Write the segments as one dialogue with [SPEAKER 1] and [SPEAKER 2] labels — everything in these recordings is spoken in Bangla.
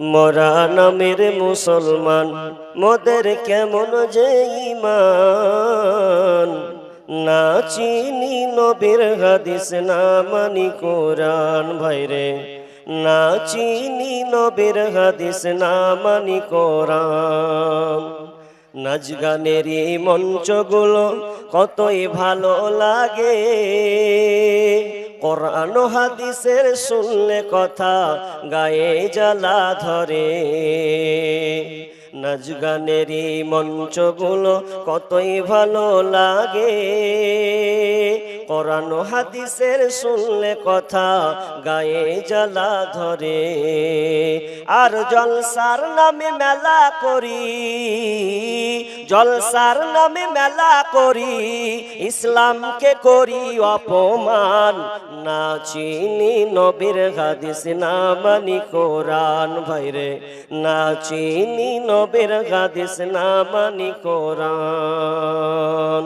[SPEAKER 1] মরা নামের মুসলমান, মোদের কেমন যে ইমান না চিনি নবীর হাদিস, না মানি কোরআন ভাইরে। না চিনি নবীর হাদিস, না মানি কোরআন। নাচ গানের এই মঞ্চগুলো কতই ভালো লাগে। কোরআন হাদিসের শুনলে কথা গায়ে জ্বালা ধরে। নাচ গানের মঞ্চগুলো কতই ভালো লাগে। কোরআন হাদিসের শুনলে কথা গায়ে জ্বালা ধরে। আর জলসার নামে মেলা করি, জলসার নামে মেলা করি, ইসলামকে করি অপমান। না চিনি নবীর হাদিস, না মানি কোরআন। ভাইরে, না চিনি নবীর হাদিস, না মানি কোরআন।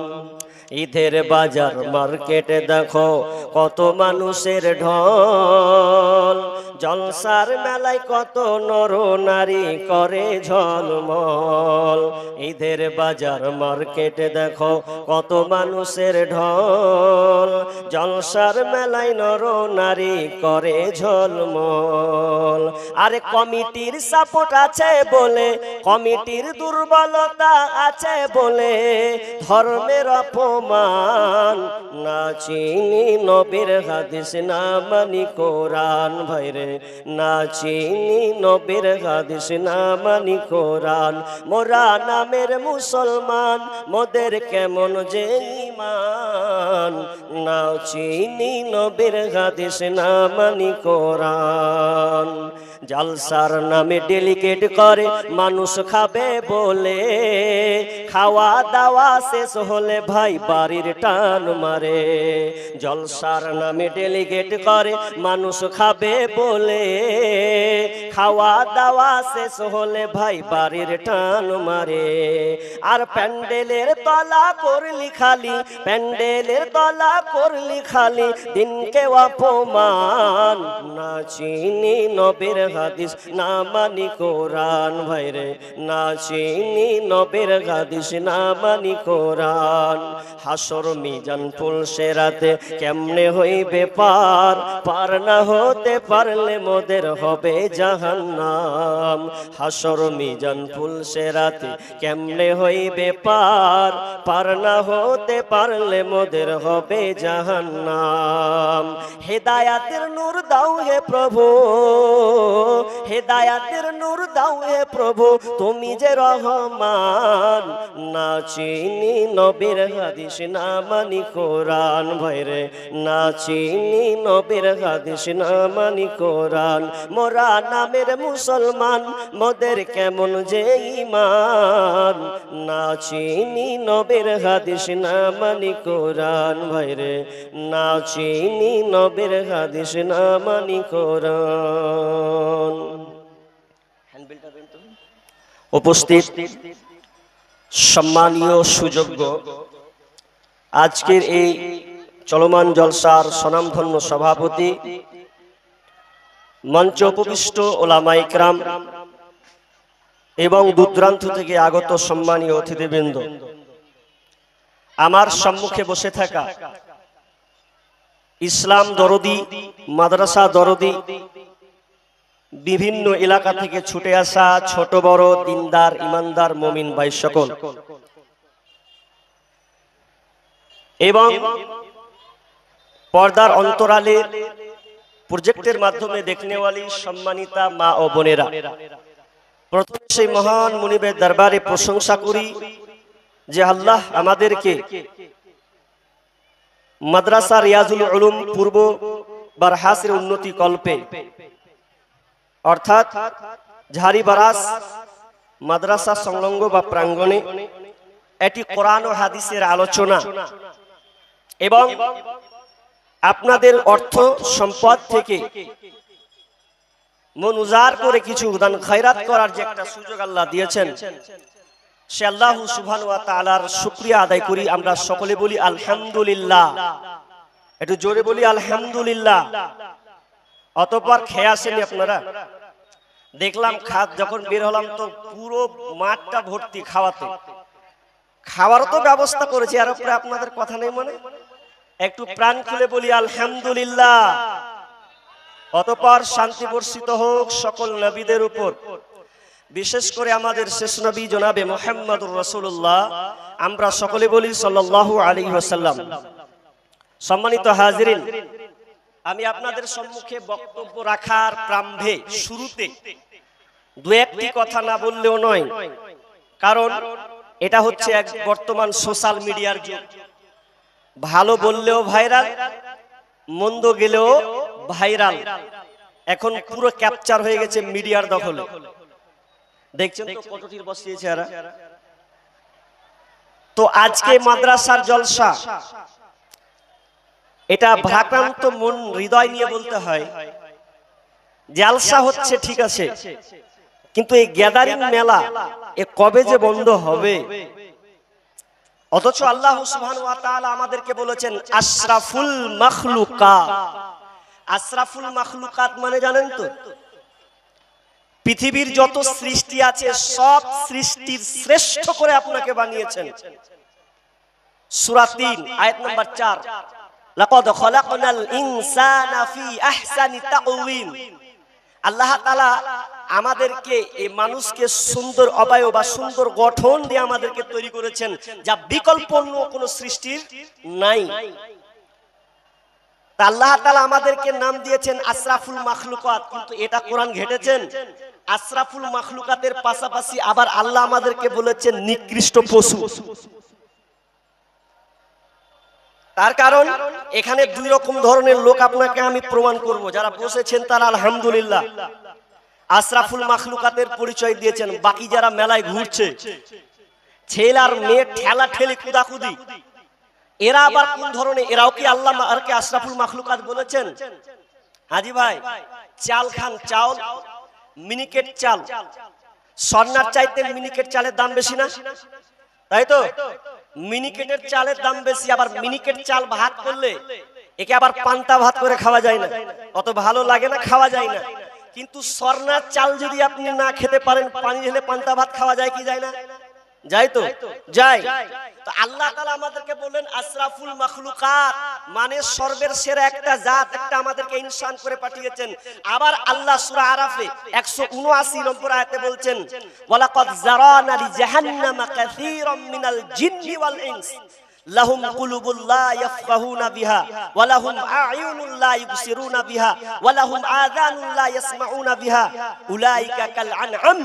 [SPEAKER 1] ঈদের বাজার মার্কেটে দেখো কত মানুষের ঢল। জলসার মেলায় কত নর নারী করে ঝলমল। ঈদের বাজার মার্কেটে দেখো, কত মানুষের ঢল। জলসার মেলায় নর নারী করে ঝলমল। আরে কমিটির সাপোর্ট আছে বলে, কমিটির দুর্বলতা আছে বলে, ধর্মের অপমান। না চিনি নবীর হাদিস, না মানি কোরআন, ভাইরে। না চিনি নবীর হাদিস, না মানি কোরআন। মোরা নামের মুসলমান, মোদের কেমন যে ইমান না চিনি নবীর হাদিস, না মানি কোরআন। জালসার নামে ডেলিকেট করে, মানুষ খাবে বলে। খাওয়া দাওয়া শেষ হলে ভাই বাড়ির টান মারে। জলসার নামে ডেলিগেট করে, মানুষ খাবে বলে। খাওয়া দাওয়া শেষ হলে ভাই বাড়ির টান মারে। আর প্যান্ডেলের তলা করলি খালি, প্যান্ডেলের তলা করলি খালি। দিনকে অপমান, না চিনি নবীর হাদিস না মানি কোরআন ভাইরে না চিনি নবীর হাদিস, না মানি কোরআন। হাসর মিজান ফুল সেরাতে কেমনে হইবে পার? পার না হতে পারলে মোদের হবে জাহান্নাম। হাসর মিজান ফুল সেরাতে কেমনে হইবে পার? পার না হতে পারলে মোদের হবে জাহান্নাম। হেদায়াতের নূর দাও হে প্রভু। হেদায়াতের নূর দাও হে প্রভু, তুমি যে রহমান। না চিনি নবীর হাদিস, না মানি কোরআন। ভাইরে না চিনি নবীর হাদিস, না মানি কোরআন। মোরা নামের মুসলমান, মোদের কেমন যে ইমান না চিনি নবীর হাদিস, না মানি কোরআন। ভাইরে না চিনি নবীর হাদিস, না মানি কোরআন। উপস্থিত সম্মানীয় সুযোগ্য। আজকের এই চলমান জলসার স্বনামধন্য সভাপতি মঞ্চ উপবিষ্ট ওলামা ইকরাম এবং দূরদূরান্ত থেকে আগত সম্মানীয় অতিথিবৃন্দ। আমার সম্মুখে বসে থাকা ইসলাম দরদি মাদ্রাসা দরদি বিভিন্ন এলাকা থেকে ছুটে আসা ছোট, বড়, দিনদার, ইমানদার, মমিন ভাই সকল। এবং পর্দার অন্তরালে প্রজেক্টের মাধ্যমে দেখনেওয়ালি সম্মানিতা মা ও বোনেরা। প্রথমে সেই মহান মুনিবের দরবারে প্রশংসা করি যে আল্লাহ আমাদেরকে মাদ্রাসা রিয়াজুল উলুম পূর্ব বারহাসের উন্নতি কল্পে অর্থাৎ ঝাড়িবারাস মাদ্রাসা সংলগ্ন বা প্রাঙ্গণে, এটি কোরআন ও হাদিসের আলোচনা। এবং আপনাদের অর্থ সম্পদ থেকে মন উজাড় করে কিছু দান খয়রাত করার যে একটা সুযোগ আল্লাহ দিয়েছেন, সে আল্লাহ সুবহান ওয়া আদায় করি। আমরা সকলে বলি আলহামদুলিল্লাহ। একটু জোরে বলি আলহামদুলিল্লাহ। অতঃপর খেয়ে আসেনি আপনারা? দেখলাম খাত যখন বের হলাম তো পুরো মাঠটা ভর্তি খাওয়াতে। খাওয়ারও তো ব্যবস্থা করেছি আর উপরে আপনাদের কথা নেই মনে? একটু প্রাণ খুলে বলি আলহামদুলিল্লাহ। অতপর শান্তি বর্ষিত হোক সকল নবীদের উপর। বিশেষ করে আমাদের শেষ নবী জনাবে মোহাম্মদুর রসুল্লাহ আমরা সকলে বলি সাল্লাল্লাহু আলী ওয়াসাল্লাম। সম্মানিত হাজিরিন। আমি আপনাদের সম্মুখে বক্তব্য রাখার প্রাম্ভে শুরুতে দু একটি কথা না বললেও নয় কারণ এটা হচ্ছে এক বর্তমান সোশ্যাল মিডিয়ার যুগ। ভালো বললেও ভাইরাল মন্দ গেলেও ভাইরাল এখন পুরো ক্যাপচার হয়ে গেছে মিডিয়ার দখলে। দেখছেন তো কতটির বসিয়েছে এরা তো আজকে মাদ্রাসার জলসা। এটা ভ্রাক্রান্ত মন হৃদয় নিয়ে বলতে হয়। জালসা হচ্ছে ঠিক আছে। কিন্তু এই গ্যাদারিং মেলা এ কবে যে বন্ধ হবে? অথচ আল্লাহ আমাদেরকে বলেছেন আশরাফুল মাখলুকাত। আশরাফুল মাখলুকাত মানে জানেন তো? পৃথিবীর যত সৃষ্টি আছে সব সৃষ্টির শ্রেষ্ঠ করে আপনাকে বানিয়েছেন। সূরা 3 আয়াত নাম্বার 4 লাকাদ খলাকনাল ইনসানা ফি আহসানি আল্লাহ তাআলা আমাদেরকে, এই মানুষকে সুন্দর বা সুন্দর গঠন দিয়ে আমাদেরকে তৈরি করেছেন, যা বিকল্প অন্য কোনো সৃষ্টির নাই। আল্লাহ আমাদেরকে নাম দিয়েছেন আশরাফুল মাখলুকাত, কিন্তু এটা কোরআন ঘেটেছেন। আশরাফুল মাখলুকাতের পাশাপাশি আবার আল্লাহ আমাদেরকে বলেছেন নিকৃষ্ট পশু। তার কারণ, এখানে দুই রকম ধরনের লোক আপনাকে আমি প্রমাণ করব। যারা বসেছেন তারা আলহামদুলিল্লাহ। আশরাফুল মাখলুকাতের পরিচয় দিয়েছেন, বাকি যারা মেলায় ঘুরছে। ছেলে আর মেয়ে ঠেলা ঠেলি কুদাকুদি। এরা আবার কোন ধরনের? এরাও কি আল্লাহ আর কি আশরাফুল মাখলুকাত বলেছেন? হাজি ভাই, চাল খান চাল, মিনিকেট চাল। স্বর্ণার চাইতে মিনিকেট চালের দাম বেশি না? তাই তো? মিনিকেটের চালের দাম বেশি, আবার মিনিকেট চাল ভাত করলে একে আবার পান্তা ভাত করে খাওয়া যায় না। অত ভালো লাগে না, খাওয়া যায় না। কিন্তু স্বর্ণার চাল যদি আপনি না খেতে পারেন, পানি ঢেলে পান্তা ভাত খাওয়া যায় কি যায় না? যাই তো যাই তো আল্লাহ তাআলা আমাদেরকে বললেন আশরাফুল মাখলুকাত মানে সর্বের সেরা একটা জাত একটা আমাদেরকে ইনসান করে পাঠিয়েছেন। আবার আল্লাহ সূরা আরাফে 179 নম্বর আয়াতে বলছেন ওয়ালাকাদ জারানা লি জাহান্নামা কাসীরাম মিনাল জিন্নি ওয়াল ইনস লাহুম কুলুবুল ইয়াফকাহুনা বিহা, ওয়া লাহুম আ'য়ুনুল ইবসিরুনা বিহা, ওয়া লাহুম আযানুন ইয়াসমাউনা বিহা। উলাইকা কাল আনআম,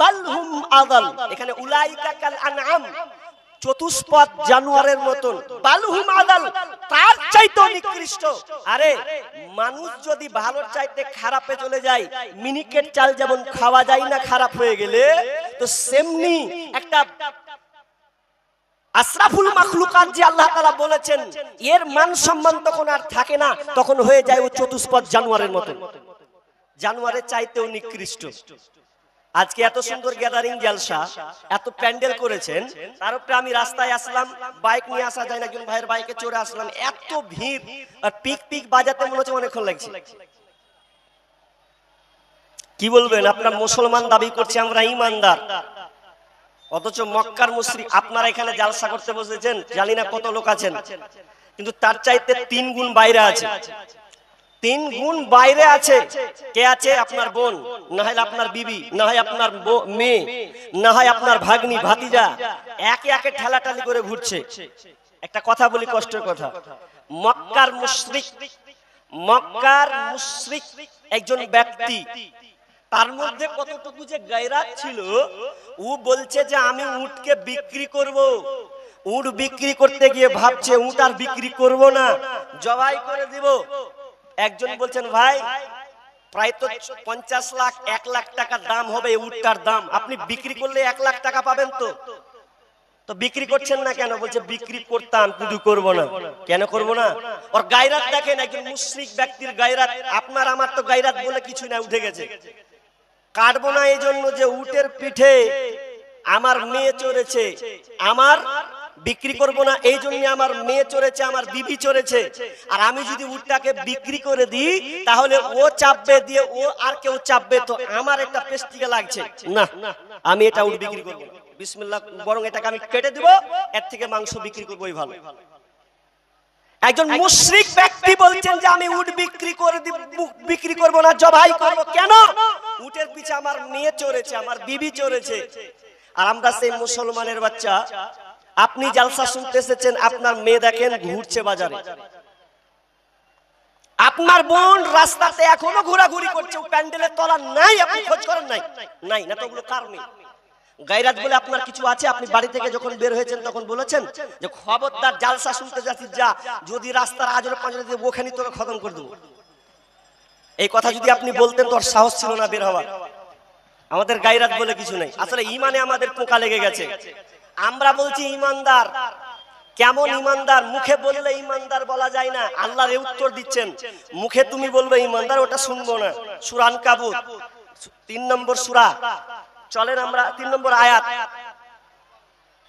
[SPEAKER 1] বাল হুম আযাল। এখানে উলাইকা কাল আনআম, চতুষ্পদ জানোয়ারের মতন। বালুহুম আদাল তার চাইতে নিকৃষ্ট। আরে, মানুষ যদি ভালো চাইতে খারাপে চলে যায়, মিনিকেট চাল যেমন খাওয়া যায় না খারাপ হয়ে গেলে, তো সেমনি একটা আশরাফুল মাখলুকাত যে আল্লাহ তাআলা বলেছেন, এর মান সম্মান তখন আর থাকে না, তখন হয়ে যায় ও চতুষ্পদ জানোয়ারের মতো। জানোয়ারের চাইতেও নিকৃষ্ট। আজকে এত সুন্দর গ্যাদারিং জালসা, এত প্যান্ডেল করেছেন তার উপরে আমি রাস্তায় আসলাম, বাইক নিয়ে আসা যায় না, একজন ভাইয়ের বাইকে চড়ে আসলাম, এত ভিড়, আর পিক পিক বাজাতে মনে হচ্ছে অনেকক্ষণ লাগছে। কি বলবেন, আপনার মুসলমান দাবি করছে, আমরা ইমানদার। অথচ মক্কার মুসরি আপনারা এখানে জালসা করতে বসেছেন, জানি না কত লোক আছেন। কিন্তু তার চাইতে তিন গুণ বাইরে আছে। তিন গুণ বাইরে আছে। কে আছে? আপনার বোন, না হয় আপনার বিবি, না হয় আপনার মেয়ে, না হয় আপনার ভাগ্নি, ভাতিজা। একে একে ঠেলাঠালি করে ঘুরছে। একটা কথা বলি, কষ্টের কথা। মক্কার মুশরিক মক্কার মুশরিক একজন ব্যক্তি তার মধ্যে কতটুকু যে গায়রাত ছিল, ও বলছে যে আমি উটকে বিক্রি করব। উট বিক্রি করতে গিয়ে ভাবছে, উট আর বিক্রি করব না, জবাই করে দিব। একজন বলছেন, ভাই, প্রায় তো পঞ্চাশ লাখ, এক লাখ টাকার দাম হবে উটটার দাম। আপনি বিক্রি করলে এক লাখ টাকা পাবেন তো? তো বিক্রি করছেন না কেন? বলছে, বিক্রি করতাম, কিন্তু করব না। কেন করব না? ওর গায়রাত দেখেন একজন মুশরিক ব্যক্তির গায়রাত, আপনার, আমার তো গায়রাত বলে কিছু না, উঠে গেছে। কাটবো না এই জন্য যে উটের পিঠে আমার মেয়ে চড়েছে, আমার বিক্রি করব না এই জন্য আমার মেয়ে চড়েছে, আমার বিবি চড়েছে। আর আমি যদি উটটাকে বিক্রি করে দিই, তাহলে ও চাপবে দিয়ে ও আর কেউ চাপবে, তো আমার একটা পেস্টিকে লাগছে। না, আমি এটা উট বিক্রি করব। বিসমিল্লাহ, বরং এটাকে আমি কেটে দিব, এর থেকে মাংস বিক্রি করবোই ভালো। একজন মুশরিক ব্যক্তি বলছেন যে আমি উট বিক্রি করে দিব বিক্রি করব না জবাই করব কেন? উটের পিছে আমার মেয়ে চড়েছে আমার বিবি চড়েছে। আর আমরা সেই মুসলমানের বাচ্চা আপনি জালসা শুনতে এসেছেন আপনার মেয়ে দেখেন ঘুরছে বাজারে। আপনার বোন রাস্তাতে এখনও ঘোরাঘুরি করছে। প্যান্ডেলের তলা নাই আপনি খোঁজ করেন নাই? নাই না তো ওগুলো কার মেয়ে? গাইরাত বলে আপনার কিছু আছে? আপনি বাড়ি থেকে যখন বের হয়েছেন তখন বলেছেন যে খবরদার জালসা শুনতে যাচ্ছিস, যা। যদি রাস্তার আজরে পাঁচরে দিয়ে ওখানে তোকে খতম করে দেবো। এই কথা যদি আপনি বলতেন, তোর সাহস ছিল না বের হওয়ার। আমাদের গাইরাত বলে কিছু নেই। আসলে ইমানে আমাদের পোকা লেগে গেছে। আমরা বলছি ইমানদার। কেমন ইমানদার? মুখে বললে ইমানদার বলা যায় না। আল্লাহর এই উত্তর দিচ্ছেন। মুখে তুমি বলবে, ইমানদার, ওটা শুনব না। সুরান কাবুত, তিন নম্বর সুরা। চলেন আমরা তিন নম্বর আয়াত।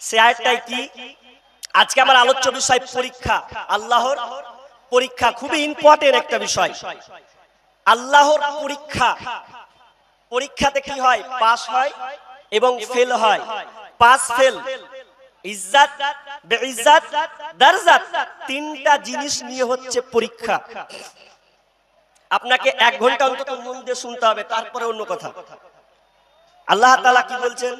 [SPEAKER 1] সে আয়াতটাই কি? আজকে আমার আলোচ্য বিষয় পরীক্ষা। আল্লাহর পরীক্ষা খুবই ইম্পর্টেন্ট একটা বিষয়। আল্লাহর পরীক্ষা। পরীক্ষাতে কি হয়? পাস হয় এবং ফেল হয়। পাস ফেল ইজ্জাত, বেইজ্জাত, দারজাত তিনটা জিনিস নিয়ে হচ্ছে পরীক্ষা। আপনাকে এক ঘণ্টা অন্তত মন দিয়ে শুনতে হবে, তারপরে অন্য কথা। আল্লাহ তাআলা কি বলছেন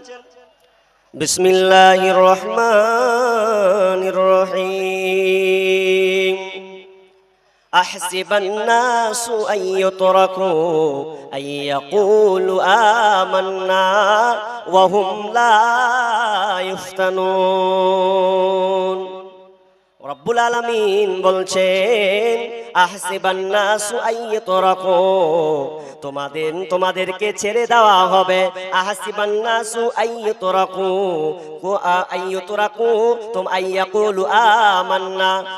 [SPEAKER 1] বিসমিল্লাহির রহমানির রহিম أحسب الناس أن يتركوا أن يقولوا آمنا وهم لا يفتنون রব্বুল আলামিন বলছেন আহসিবান নাসু আইয়তরাকু তোমাদের, তোমাদেরকে ছেড়ে দেওয়া হবে।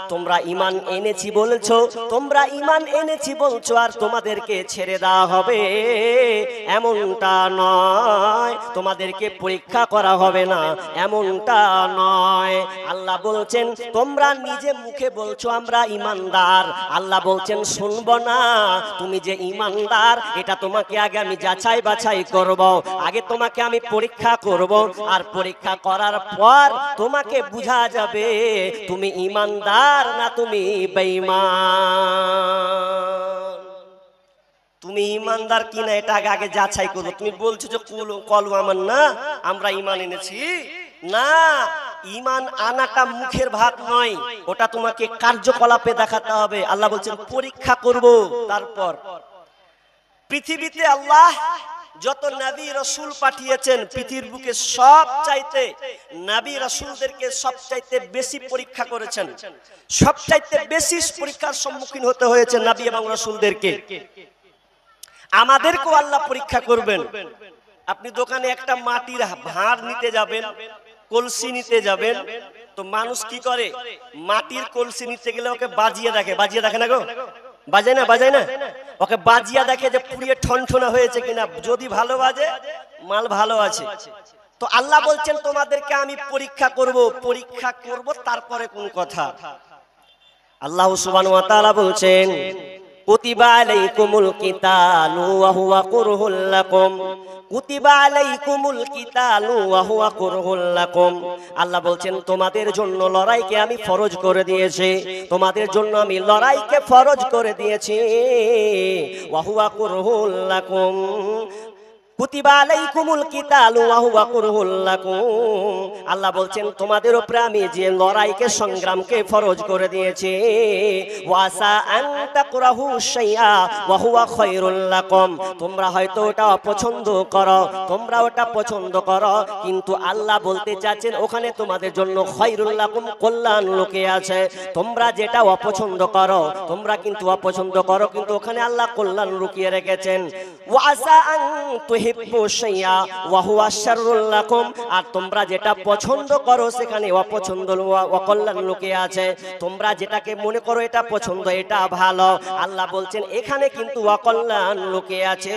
[SPEAKER 1] তোমরা ঈমান এনেছি বলছো, তোমরা ঈমান এনেছি বলছো, আর তোমাদেরকে ছেড়ে দেওয়া হবে। এমনটা নয়, তোমাদেরকে পরীক্ষা করা হবে না। এমনটা নয়। আল্লাহ বলছেন, তোমরা নিজে মুখে বলছো, আমরা ইমানদার আল্লাহ বলছেন, শুনব না। তুমি যে ইমানদার, এটা তোমাকে আগে আমি যাচাই বাছাই করব। আগে তোমাকে আমি পরীক্ষা করব। আর পরীক্ষা করার পর তোমাকে বোঝা যাবে, তুমি ইমানদার না তুমি বেঈমান। তুমি ইমানদার কিনা, এটা আগে আগে যাচাই করব। তুমি বলছো যে কলু আমার না, আমরা ইমান এনেছি। না, ইমান আনাটা মুখের ভাত নয়, ওটা তোমাকে কার্যকলাপে দেখাতে হবে। আল্লাহ বলছেন, পরীক্ষা করব তারপর। পৃথিবীতে আল্লাহ যত নবী রসুল পাঠিয়েছেন, পৃথিবীর বুকে সব চাইতে নবী রসুলদেরকে সব চাইতে বেশি পরীক্ষা করেছেন। সব চাইতে বেশি পরীক্ষার সম্মুখীন হতে হয়েছে নবী এবং রসুলদেরকে। আমাদেরকেও আল্লাহ পরীক্ষা করবেন। আপনি দোকানে একটা মাটির ভাঁড় নিতে যাবেন কলসি নিতে যাবেন তো মানুষ কি করে? মাটির কলসি নিতে গেলে ওকে বাজিয়ে দেখে বাজিয়ে দেখে না গো? বাজায় না বাজায় না? ওকে বাজিয়া দেখে যে পুড়িয়ে ঠনঠনা হয়েছে কিনা যদি ভালো বাজে মাল ভালো আছে। তো আল্লাহ বলছেন তোমাদেরকে আমি পরীক্ষা করব পরীক্ষা করব তারপরে কোন কথা? আল্লাহ সুবহানাহু ওয়া তাআলা বলছেন কুতিবা আলাইকুমুল কিতালু ওয়া হুয়া কুরহুল লাকুম। কুতিবা আলাইকুমুল কিতালু ওয়া হুয়া কুরহুল লাকুম। আল্লাহ বলছেন, তোমাদের জন্য লড়াইকে আমি ফরজ করে দিয়েছি। তোমাদের জন্য আমি লড়াইকে ফরজ করে দিয়েছি। ওয়া হুয়া কুরহুল আল্লাহ বলছেন, তোমাদের উপরে আমি যে লড়াইকে, সংগ্রামকে ফরজ করে দিয়েছি। তোমরা হয়তো ওটা অপছন্দ করো, তোমরা ওটা পছন্দ করো, কিন্তু আল্লাহ বলতে চাচ্ছেন, ওখানে তোমাদের জন্য খায়রুল লাকুম কল্যাণ লোকে আছে। তোমরা যেটা অপছন্দ করো, তোমরা কিন্তু অপছন্দ করো, কিন্তু ওখানে আল্লাহ কল্যাণ লুকিয়ে রেখেছেন। ওয়াসা ওয়া আর তোমরা যেটা পছন্দ করো সেখানে অপছন্দ লুকিয়ে আছে। তোমরা যেটাকে মনে করো এটা পছন্দ, এটা ভালো। আল্লাহ বলছেন, এখানে কিন্তু অকল্যাণ লুকিয়ে আছে।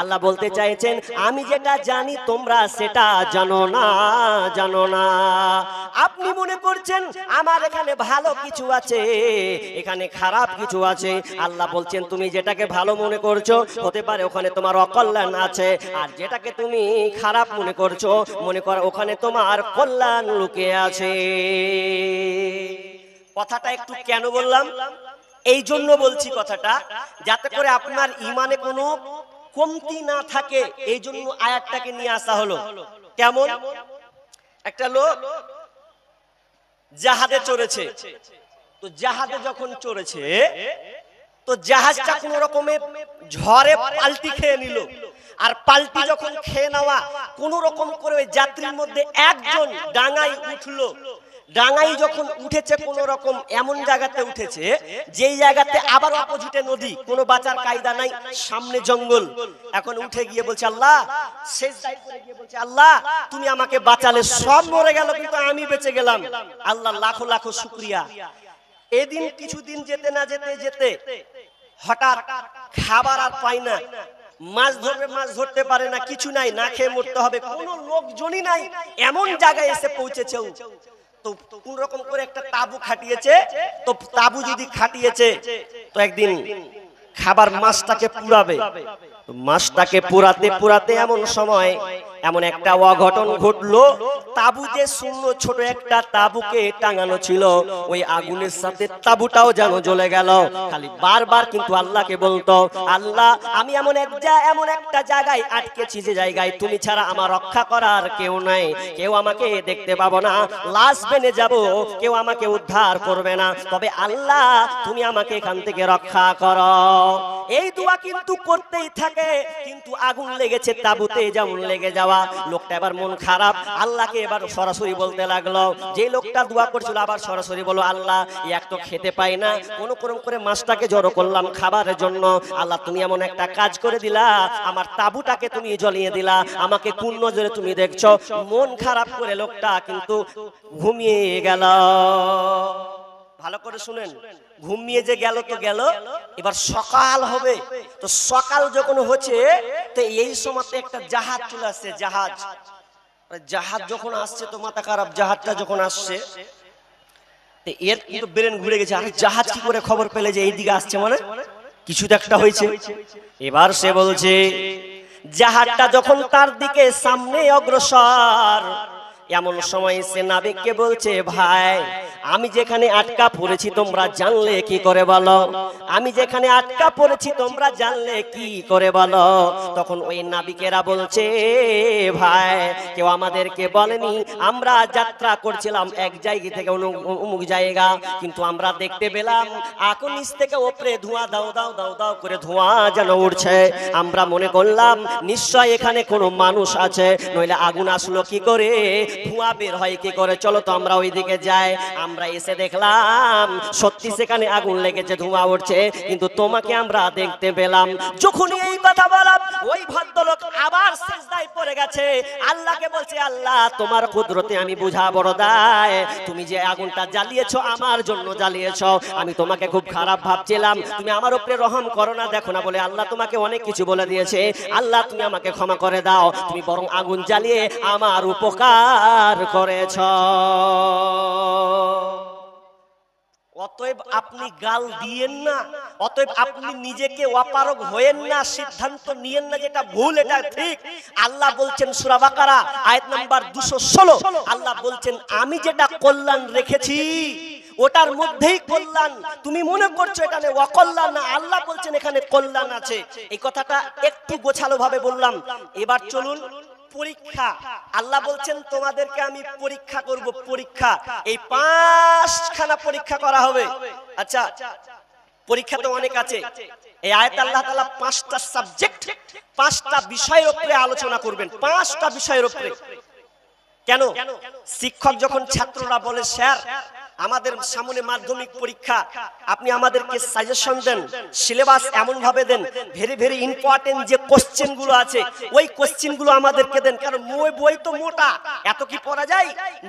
[SPEAKER 1] আল্লাহ বলতে চাইছেন, আমি যেটা জানি তোমরা সেটা জানো না জানো না। আপনি মনে করছেন, আমার এখানে ভালো কিছু আছে, এখানে খারাপ কিছু আছে। আল্লাহ বলছেন, তুমি যেটাকে ভালো মনে করছ, হতে পারে ওখানে তোমার অকল্যাণ আছে। আর যেটাকে তুমি খারাপ মনে করছ, মনে করো ওখানে তোমার কল্যাণ লুকিয়ে আছে। কথাটা একটু কেন বললাম? এই জন্য বলছি কথাটা, যাতে করে আপনার ইমানে কোনো কমতি না থাকে। এই জন্য আয়াতটাকে নিয়ে আসা হলো। কেমন? একটা লোক জাহাজে চড়েছে। তো জাহাজে যখন চড়েছে তো জাহাজটা কোন রকমের ঝড়ে পাল্টি খেয়ে নিল। আর পাল্টি যখন খেয়ে নেওয়া কোন রকম করে যাত্রীর মধ্যে একজন ডাঙায় উঠল। ডাঙাই যখন উঠেছে কোন রকম এমন জায়গাতে উঠেছে যেই জায়গাতে আবার অপোজিটে নদী, কোনো বাঁচার কায়দা নাই, সামনে জঙ্গল। এখন উঠে গিয়ে বলছে, আল্লাহ আল্লাহ, তুমি আমাকে বাঁচালে সব মরে গেল, কিন্তু আমি বেঁচে গেলাম। আল্লাহ লাখো লাখো শুক্রিয়া। এদিন কিছুদিন যেতে না যেতে যেতে হঠাৎ খাবার আর পায় না মাছ ধরবে, মাছ ধরতে পারে না, কিছু নাই, না খেয়ে মরতে হবে, কোনো লোকজনই নাই, এমন জায়গায় এসে পৌঁছেছে। তো কোন রকম করে একটা খাটিয়েছে, তো যদি খাটিয়েছে খাবার মাছটাকে পুরাবে মাছটাকে পুরাতে পুরাতে এমন সময় এমন একটা অঘটন ঘটলো। তাবু যে শূন্য, ছোট একটা তাবুকে টাঙানো ছিল, ওই আগুনের সাথে তাবুটাও যেন জ্বলে গেল। খালি বারবার কিন্তু আল্লাহকে বলতো, আল্লাহ, আমি এমন এক এমন একটা জায়গায় আটকেছি যে জায়গায় তুমি ছাড়া আমার রক্ষা করার কেউ নাই। কেউ আমাকে দেখতে পাবো না, লাশ বেনে যাব, কেউ আমাকে উদ্ধার করবে না। তবে আল্লাহ, তুমি আমাকে এখান থেকে রক্ষা করো। এই দোয়া কিন্তু করতেই থাকে, কিন্তু আগুন লেগেছে তাবুতে, যেমন লেগে যাওয়া। লোকটা এবার মন খারাপ, আল্লাহকে এবার সরাসরি বলতে লাগল। যে লোকটা দোয়া করছিল, আবার সরাসরি বলো আল্লাহ এক তো খেতে পাই না। কোন করে মাছটাকে জড়ো করলাম খাবারের জন্য। আল্লাহ, তুমি এমন একটা কাজ করে দিলা। আমার তাবুটাকে তুমি জ্বলিয়ে দিলা। আমাকে কোন নজরে তুমি দেখছ? মন খারাপ করে লোকটা কিন্তু ঘুমিয়ে গেল। ভালো করে শুনেন। ঘুমিয়ে যে গেল তো গেল, এবার সকাল হবে। তো সকাল যখন হচ্ছে, তো এই সময় একটা জাহাজ চলে আসছে, জাহাজ। জাহাজ যখন আসছে তো মাথা খারাপ, জাহাজটা যখন আসছে এর কিন্তু ব্রেন ঘুরে গেছে। আরে জাহাজ কি করে খবর পেলে যে এইদিকে আসছে মানে? কিছু তো একটা হয়েছে। এবার সে বলছে, জাহাজটা যখন তার দিকে সামনে অগ্রসর, এমন সময় সে নাবিককে বলছে, ভাই আমি যেখানে আটকা পড়েছি, তোমরা জানলে কি করে বলো? আমি যেখানে আটকা পড়েছি, তোমরা জানলে কি করে বলো? তখন ওই নাবিকেরা বলছে, ভাই, কেউ আমাদেরকে বলেনি, আমরা যাত্রা করছিলাম এক জায়গা থেকে অমুক জায়গা, কিন্তু আমরা দেখতে পেলাম আগুন নিচ থেকে ওপরে ধোঁয়া, দাও দাও দাও দাও করে ধোঁয়া যেন উঠছে আমরা মনে করলাম, নিশ্চয় এখানে কোনো মানুষ আছে, নইলে আগুন আসলো কি করে? ধোঁয়া বের হয় কি করে? চলো তো আমরা ওইদিকে যাই। আমরা এসে দেখলাম, সত্যি সেখানে আগুন লেগেছে, ধোঁয়া উঠছে, কিন্তু তোমাকে আমরা দেখতে পেলাম। যখনই কথা বললাম ওই ভদ্রলোক আবার সিজদায় পড়ে গেছে। আল্লাহকে বলছে, আল্লাহ, তোমার কুদরতে আমি বুঝা বড় দায় তুমি যে আগুনটা জ্বালিয়েছো, আমার জন্য জ্বালিয়েছো। আমি তোমাকে খুব খারাপ ভাবছিলাম। তুমি আমার উপরে রহম করো না, দেখো না বলে আল্লাহ তোমাকে অনেক কিছু বলে দিয়েছে। আল্লাহ, তুমি আমাকে ক্ষমা করে দাও। তুমি বরং আগুন জ্বালিয়ে আমার উপকার করেছ। অতএব আপনি গাল দিয়েন না। অতএব আপনি নিজেকে অপারগ হয়েন না সিদ্ধান্ত নিয়েন না যেটা ভুল এটা ঠিক। আল্লাহ বলছেন সূরা বাকারা আয়াত নাম্বার 216 আল্লাহ বলছেন আমি যেটা কল্যাণ রেখেছি ওটার মধ্যেই কল্যাণ। তুমি মনে করছ এখানে অকল্যাণ না? আল্লাহ বলছেন এখানে কল্যাণ আছে। এই কথাটা একটু গোছালো ভাবে বললাম। এবার চলুন। পরীক্ষা। আল্লাহ বলছেন তোমাদেরকে আমি পরীক্ষা করব পরীক্ষা। এই পাঁচখানা পরীক্ষা করা হবে। আচ্ছা পরীক্ষা তো অনেক আছে। এই আয়াত আল্লাহ তাআলা পাঁচটা সাবজেক্ট পাঁচটা বিষয়ের উপরে আলোচনা করবেন। পাঁচটা বিষয়ের উপরে। কেন? শিক্ষক যখন ছাত্ররা বলে স্যার আমাদের সামনে মাধ্যমিক পরীক্ষা, আপনি আমাদেরকে সাজেশন দেন সিলেবাস এমন ভাবে দেন ভেরি ভেরি ইম্পর্টেন্ট যে কোশ্চেনগুলো আছে, ওই কোশ্চেনগুলো আমাদেরকে দেন, কারণ বই তো মোটা, এত কি পড়া যায়?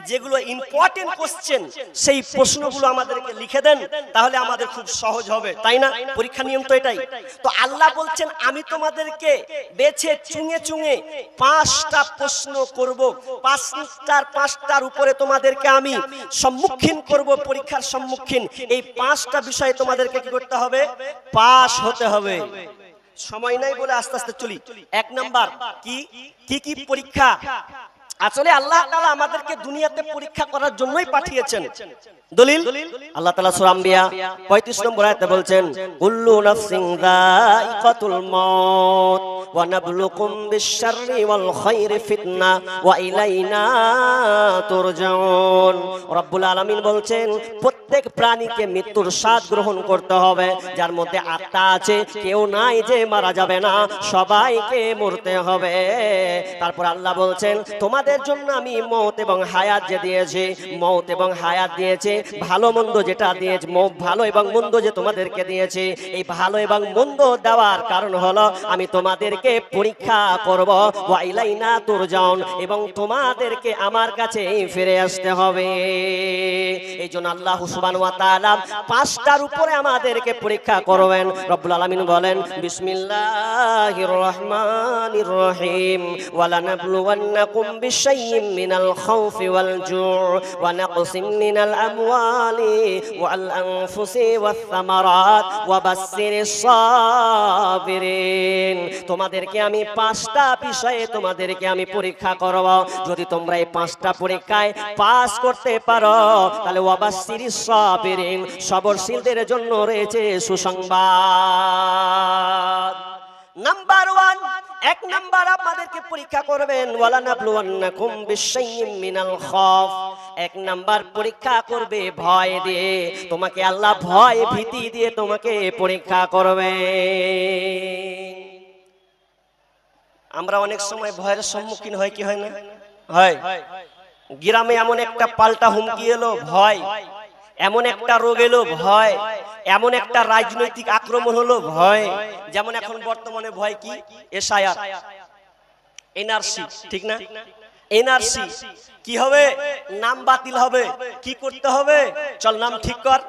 [SPEAKER 1] যেগুলো ইম্পর্টেন্ট কোশ্চেন সেই প্রশ্নগুলো আমাদেরকে লিখে দেন, তাহলে আমাদের খুব সহজ হবে, তাই না? পরীক্ষা নিয়ম তো এটাই। তো আল্লাহ বলছেন, আমি তোমাদেরকে বেছে চুঙে চুঙে পাঁচটা প্রশ্ন করব, পাঁচটার পাঁচটার উপরে তোমাদেরকে আমি সম্মুখীন করব পরীক্ষার সম্মুখীন। এই পাঁচটা বিষয়ে তোমাদেরকে কি করতে হবে? পাশ হতে হবে। সময় নাই বলে আস্তে আস্তে চলি। এক নাম্বার কি কি পরীক্ষা? আসলে আল্লাহ তাআলা আমাদেরকে দুনিয়াতে পরীক্ষা করার জন্যই পাঠিয়েছেন। দলিল? আল্লাহ তাআলা সূরা আম্বিয়া 35 নম্বর আয়াতে বলছেন, কুল্লু নাফসিন যায়িকাতুল মাউত ওয়া নাবলুকুম বিশ-শাররি ওয়াল খায়রি ফিতনা ওয়া ইলাইনা তুরজাউন। রব্বুল আলামিন বলছেন, প্রত্যেক প্রাণীকে মৃত্যুর স্বাদ গ্রহণ করতে হবে। যার মধ্যে আত্মা আছে, কেউ নাই যে মারা যাবে না, সবাইকে মরতে হবে। তারপর আল্লাহ বলছেন, তোমাদের জন্য আমি মৌত এবং হায়াত যে দিয়েছি, মৌত এবং হায়াত দিয়েছে, ভালো মন্দ যেটা দিয়েছে ভালো এবং মন্দ যে তোমাদেরকে দিয়েছে, এই ভালো এবং মন্দ দেওয়ার কারণ হলো আমি তোমাদেরকে পরীক্ষা করব ওয়াইলাইনা তুরজাউন, এবং তোমাদেরকে আমার কাছে ফিরে আসতে হবে। এই জন্য আল্লাহ তাআলা পাঁচটার উপরে আমাদেরকে পরীক্ষা করবেন। রব্বুল আলামিন বলেন, বিসমিল্লাহির রহমানির রহিম ওয়ালা নাবলুওয়ান্নাকুম ওয়া নাকসিম মিনাল আমওয়ালি ওয়াল আনফুসি ওয়াস সামারাত ওয়া বাশশিরিস সাবিরিন। তোমাদেরকে আমি পাঁচটা বিষয়ে তোমাদেরকে আমি পরীক্ষা করব। যদি তোমরা এই পাঁচটা পরীক্ষায় পাস করতে পারো, তাহলে ওয়াবাসিরিস সাবিরিন সবরশীলদের জন্য রয়েছে সুসংবাদ। নাম্বার ওয়ান এক নাম্বার আপনাদেরকে পরীক্ষা করবেন ওয়ালা নাবলুওয়ান্নাকুম বিশাইয়্যিম মিনাল খাউফ। এক নাম্বার পরীক্ষা করবে ভয় দিয়ে। তোমাকে আল্লাহ ভয় ভীতি দিয়ে তোমাকে পরীক্ষা করবে। আমরা অনেক সময় ভয়ের সম্মুখীন হয় কি হয় না? হয়। গ্রামে এমন একটা পাল্টা হুমকি এলো ভয়। এমন একটা রোগ এলো ভয়, এমন একটা রাজনৈতিক আক্রমণ হলো ভয়। যেমন এখন বর্তমানে ভয় কি? এসআইআর, এনআরসি, ঠিক না? এনআরসি। কি হবে? নাম বাতিল হবে। কি করতে হবে? চল নাম ঠিক কর।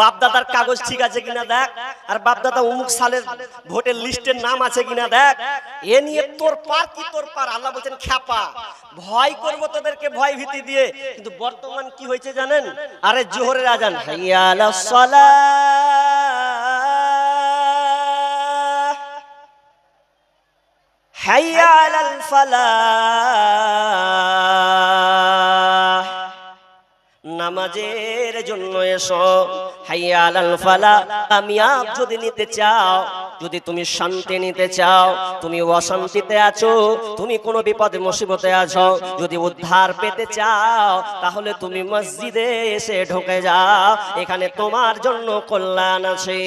[SPEAKER 1] বাপ দাদার কাগজ ঠিক আছে কিনা দেখ। আর বাপ দাদা অমুক সালের ভোটের লিস্টের নাম আছে কিনা দেখ। এ নিয়ে তোর পার কি তোর পার? আল্লাহ বলছেন, খ্যাপা। ভয় করব তোদেরকে ভয় ভীতি দিয়ে। কিন্তু বর্তমান কি হয়েছে জানেন? আরে জোহরের আজান। হাইয়া নামাজের জন্য এসো। হাইয়া আলাল ফালা কামিয়াব যদি নিতে চাও, যদি তুমি শান্তি নিতে চাও, তুমি অশান্তিতে আছো, তুমি কোনো বিপদে, মুসিবতে আছো, যদি উদ্ধার পেতে চাও, তাহলে তুমি মসজিদে এসে ঢুকে যাও। এখানে তোমার জন্য কল্যাণ আছে।